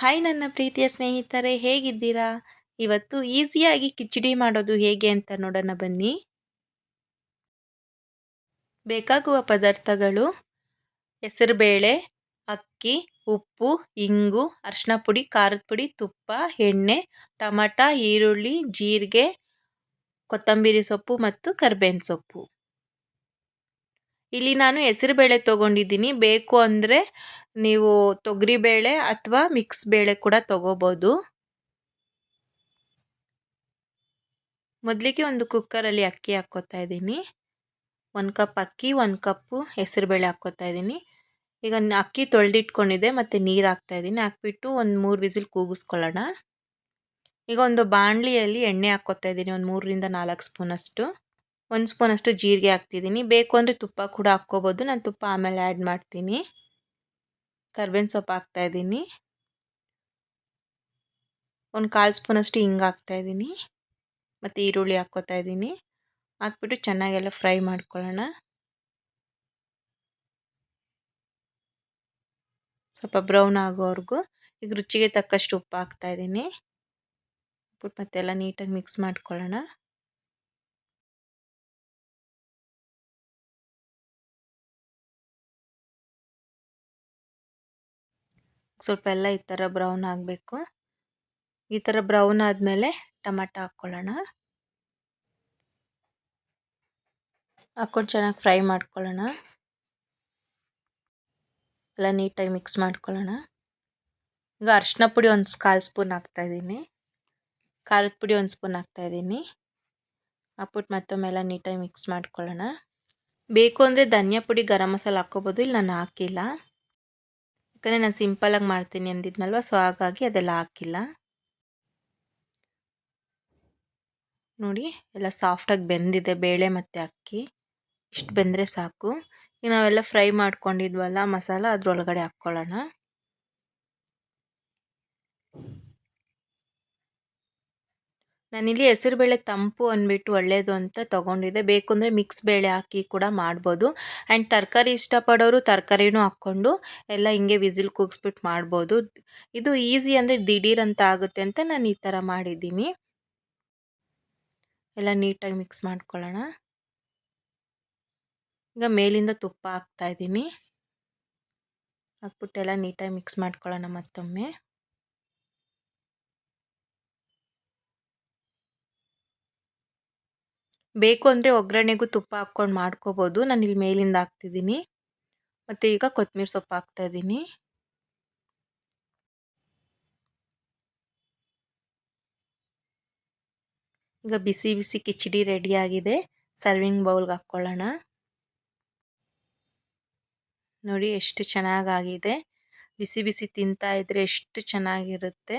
Hi ನನ್ನ ಪ್ರೀತಿಯ ಸ್ನೇಹಿತರೆ, ಹೇಗಿದ್ದೀರಾ? ಇವತ್ತು ಈಸಿಯಾಗಿ ಕಿಚಡಿ ಮಾಡೋದು ಹೇಗೆ ಅಂತ ನೋಡೋಣ ಬನ್ನಿ. ಬೇಕಾಗುವ ಪದಾರ್ಥಗಳು ಹೆಸರುಬೇಳೆ, ಅಕ್ಕಿ, ಉಪ್ಪು, ಇಂಗು ಅರಿಶಿನ ಪುಡಿ, ಖಾರದ ಪುಡಿ, ತುಪ್ಪ, ಎಣ್ಣೆ, ಟಮಟ, ಈರುಳ್ಳಿ, ಜೀರಿಗೆ, ಕೊತ್ತಂಬರಿ ಸೊಪ್ಪು ಮತ್ತು ಕರ್ಬೇವಿನ ಸೊಪ್ಪು. ಇಲ್ಲಿ ನಾನು ಹೆಸರುಬೇಳೆ ತೊಗೊಂಡಿದ್ದೀನಿ. ಬೇಕು ಅಂದರೆ ನೀವು ತೊಗರಿಬೇಳೆ ಅಥವಾ ಮಿಕ್ಸ್ ಬೇಳೆ ಕೂಡ ತೊಗೋಬೋದು. ಮೊದಲಿಗೆ ಒಂದು ಕುಕ್ಕರಲ್ಲಿ ಅಕ್ಕಿ ಹಾಕ್ಕೋತಾ ಇದ್ದೀನಿ. ಒಂದು ಕಪ್ ಅಕ್ಕಿ, ಒಂದು ಕಪ್ಪು ಹೆಸರುಬೇಳೆ ಹಾಕ್ಕೋತಾ ಇದ್ದೀನಿ. ಈಗ ಅಕ್ಕಿ ತೊಳೆದಿಟ್ಕೊಂಡಿದೆ ಮತ್ತು ನೀರು ಹಾಕ್ತಾಯಿದ್ದೀನಿ ಹಾಕ್ಬಿಟ್ಟು ಒಂದು ಮೂರು ವಿಸಿಲ್ ಕೂಗಿಸ್ಕೊಳ್ಳೋಣ. ಈಗ ಒಂದು ಬಾಣಲಿಯಲ್ಲಿ ಎಣ್ಣೆ ಹಾಕ್ಕೋತಾ ಇದ್ದೀನಿ. ಒಂದು ಮೂರರಿಂದ ನಾಲ್ಕು ಸ್ಪೂನಷ್ಟು. ಒಂದು ಸ್ಪೂನಷ್ಟು ಜೀರಿಗೆ ಹಾಕ್ತಿದ್ದೀನಿ ಬೇಕು ಅಂದರೆ ತುಪ್ಪ ಕೂಡ ಹಾಕ್ಕೋಬೋದು. ನಾನು ತುಪ್ಪ ಆಮೇಲೆ ಆ್ಯಡ್ ಮಾಡ್ತೀನಿ. ಕರ್ಬೇವಿನ ಸೊಪ್ಪು ಹಾಕ್ತಾಯಿದ್ದೀನಿ ಒಂದು ಕಾಲು ಸ್ಪೂನಷ್ಟು ಹಿಂಗೆ ಹಾಕ್ತಾಯಿದ್ದೀನಿ ಮತ್ತು ಈರುಳ್ಳಿ ಹಾಕ್ಕೋತಾ ಇದ್ದೀನಿ ಹಾಕ್ಬಿಟ್ಟು ಚೆನ್ನಾಗೆಲ್ಲ ಫ್ರೈ ಮಾಡ್ಕೊಳ್ಳೋಣ. ಸ್ವಲ್ಪ ಬ್ರೌನ್ ಆಗೋವರೆಗೂ. ಈಗ ರುಚಿಗೆ ತಕ್ಕಷ್ಟು ಉಪ್ಪು ಹಾಕ್ತಾಯಿದ್ದೀನಿ ಬಿಟ್ಟು ಮತ್ತೆಲ್ಲ ನೀಟಾಗಿ ಮಿಕ್ಸ್ ಮಾಡ್ಕೊಳ್ಳೋಣ. ಸ್ವಲ್ಪ ಎಲ್ಲ ಈ ಥರ ಬ್ರೌನ್ ಆಗಬೇಕು. ಈ ಥರ ಬ್ರೌನ್ ಆದಮೇಲೆ ಟೊಮಟ ಹಾಕ್ಕೊಳ್ಳೋಣ. ಹಾಕ್ಕೊಂಡು ಚೆನ್ನಾಗಿ ಫ್ರೈ ಮಾಡ್ಕೊಳ್ಳೋಣ. ಎಲ್ಲ ನೀಟಾಗಿ ಮಿಕ್ಸ್ ಮಾಡ್ಕೊಳ್ಳೋಣ. ಈಗ ಅರಿಶಿನ ಪುಡಿ ಒಂದು ಕಾಲು ಸ್ಪೂನ್ ಹಾಕ್ತಾಯಿದ್ದೀನಿ ಖಾರದ ಪುಡಿ ಒಂದು ಸ್ಪೂನ್ ಹಾಕ್ತಾಯಿದ್ದೀನಿ ಹಾಕ್ಬಿಟ್ಟು ಮತ್ತೊಮ್ಮೆಲ್ಲ ನೀಟಾಗಿ ಮಿಕ್ಸ್ ಮಾಡ್ಕೊಳ್ಳೋಣ. ಬೇಕು ಅಂದರೆ ಧನಿಯಾ ಪುಡಿ ಗರಂ ಮಸಾಲ ಹಾಕ್ಕೋಬೋದು, ಇಲ್ಲಿ ನಾನು ಹಾಕಿಲ್ಲ. ಯಾಕಂದರೆ ನಾನು ಸಿಂಪಲಾಗಿ ಮಾಡ್ತೀನಿ ಅಂದಿದ್ನಲ್ವ ಸೊ ಹಾಗಾಗಿ ಅದೆಲ್ಲ ಹಾಕಿಲ್ಲ. ನೋಡಿ, ಎಲ್ಲ ಸಾಫ್ಟಾಗಿ ಬೆಂದಿದೆ, ಬೇಳೆ ಮತ್ತು ಅಕ್ಕಿ. ಇಷ್ಟು ಬೆಂದರೆ ಸಾಕು. ಈಗ ನಾವೆಲ್ಲ ಫ್ರೈ ಮಾಡ್ಕೊಂಡಿದ್ವಲ್ಲ ಮಸಾಲ, ಅದರೊಳಗಡೆ ಹಾಕ್ಕೊಳ್ಳೋಣ ನಾನಿಲ್ಲಿ ಹೆಸರುಬೇಳೆ ತಂಪು ಅಂದ್ಬಿಟ್ಟು ಒಳ್ಳೆಯದು ಅಂತ ತೊಗೊಂಡಿದ್ದೆ. ಬೇಕು ಅಂದರೆ ಮಿಕ್ಸ್ ಬೇಳೆ ಹಾಕಿ ಕೂಡ ಮಾಡ್ಬೋದು. ಆ್ಯಂಡ್ ತರಕಾರಿ ಇಷ್ಟಪಡೋರು ತರಕಾರಿನೂ ಹಾಕ್ಕೊಂಡು ಎಲ್ಲ ಹಿಂಗೆ ವಿಸಿಲ್ ಕೂಗಿಸ್ಬಿಟ್ಟು ಮಾಡ್ಬೋದು. ಇದು ಈಸಿ ಅಂದರೆ ದಿಢೀರ್ ಅಂತ ಆಗುತ್ತೆ ಅಂತ ನಾನು ಈ ಥರ ಮಾಡಿದ್ದೀನಿ. ಎಲ್ಲ ನೀಟಾಗಿ ಮಿಕ್ಸ್ ಮಾಡ್ಕೊಳ್ಳೋಣ. ಈಗ ಮೇಲಿಂದ ತುಪ್ಪ ಹಾಕ್ತಾಯಿದ್ದೀನಿ ಹಾಕ್ಬಿಟ್ಟೆಲ್ಲ ನೀಟಾಗಿ ಮಿಕ್ಸ್ ಮಾಡ್ಕೊಳ್ಳೋಣ ಮತ್ತೊಮ್ಮೆ. ಬೇಕು ಅಂದರೆ ಒಗ್ಗರಣೆಗೂ ತುಪ್ಪ ಹಾಕ್ಕೊಂಡು ಮಾಡ್ಕೋಬೋದು. ನಾನು ಇಲ್ಲಿ ಮೇಲಿಂದ ಹಾಕ್ತಿದ್ದೀನಿ. ಮತ್ತು ಈಗ ಕೊತ್ತಂಬರಿ ಸೊಪ್ಪು ಹಾಕ್ತಾಯಿದ್ದೀನಿ ಈಗ ಬಿಸಿ ಬಿಸಿ ಕಿಚಡಿ ರೆಡಿಯಾಗಿದೆ ಸರ್ವಿಂಗ್ ಬೌಲ್ಗೆ ಹಾಕ್ಕೊಳ್ಳೋಣ. ನೋಡಿ ಎಷ್ಟು ಚೆನ್ನಾಗಾಗಿದೆ. ಬಿಸಿ ಬಿಸಿ ತಿಂತಾ ಇದ್ದರೆ ಎಷ್ಟು ಚೆನ್ನಾಗಿರುತ್ತೆ.